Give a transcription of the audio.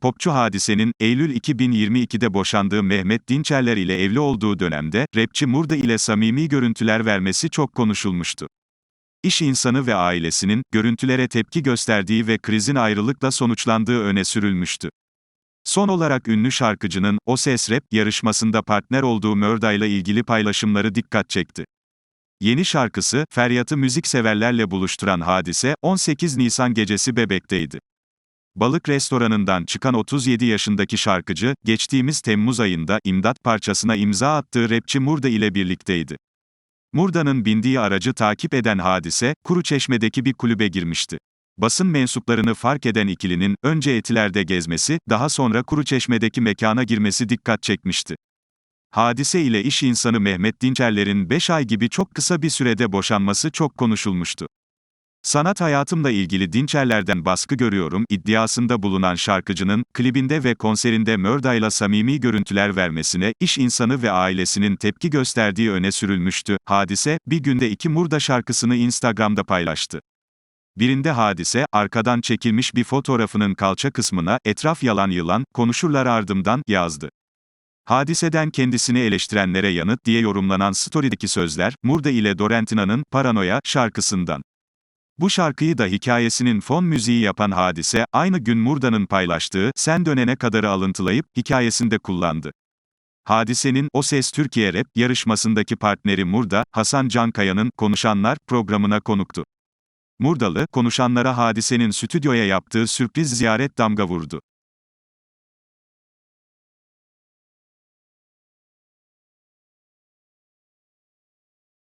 popçu Hadise'nin, Eylül 2022'de boşandığı Mehmet Dinçerler ile evli olduğu dönemde, rapçi Murda ile samimi görüntüler vermesi çok konuşulmuştu. İş insanı ve ailesinin, görüntülere tepki gösterdiği ve krizin ayrılıkla sonuçlandığı öne sürülmüştü. Son olarak ünlü şarkıcının, O Ses Rap yarışmasında partner olduğu Mörda ile ilgili paylaşımları dikkat çekti. Yeni şarkısı, Feryat'ı müzikseverlerle buluşturan Hadise, 18 Nisan gecesi Bebek'teydi. Balık restoranından çıkan 37 yaşındaki şarkıcı, geçtiğimiz Temmuz ayında, imdat parçasına imza attığı rapçi Murda ile birlikteydi. Murda'nın bindiği aracı takip eden Hadise, Kuruçeşme'deki bir kulübe girmişti. Basın mensuplarını fark eden ikilinin, önce Etiler'de gezmesi, daha sonra Kuruçeşme'deki mekana girmesi dikkat çekmişti. Hadise ile iş insanı Mehmet Dinçerler'in 5 ay gibi çok kısa bir sürede boşanması çok konuşulmuştu. Sanat hayatımla ilgili Dinçerler'den baskı görüyorum iddiasında bulunan şarkıcının, klibinde ve konserinde Mörda'yla samimi görüntüler vermesine, iş insanı ve ailesinin tepki gösterdiği öne sürülmüştü. Hadise, bir günde iki Murda şarkısını Instagram'da paylaştı. Birinde hadise, arkadan çekilmiş bir fotoğrafının kalça kısmına, etraf yalan yılan, konuşurlar ardımdan, yazdı. Hadiseden kendisini eleştirenlere yanıt diye yorumlanan story'deki sözler, Murda ile Dorentina'nın, Paranoya, şarkısından. Bu şarkıyı da hikayesinin fon müziği yapan hadise, aynı gün Murda'nın paylaştığı, Sen Dönene Kadar'ı alıntılayıp, hikayesinde kullandı. Hadisenin, O Ses Türkiye Rap, yarışmasındaki partneri Murda, Hasan Cankaya'nın, Konuşanlar, programına konuktu. Murdalı, konuşanlara hadisenin stüdyoya yaptığı sürpriz ziyaret damga vurdu.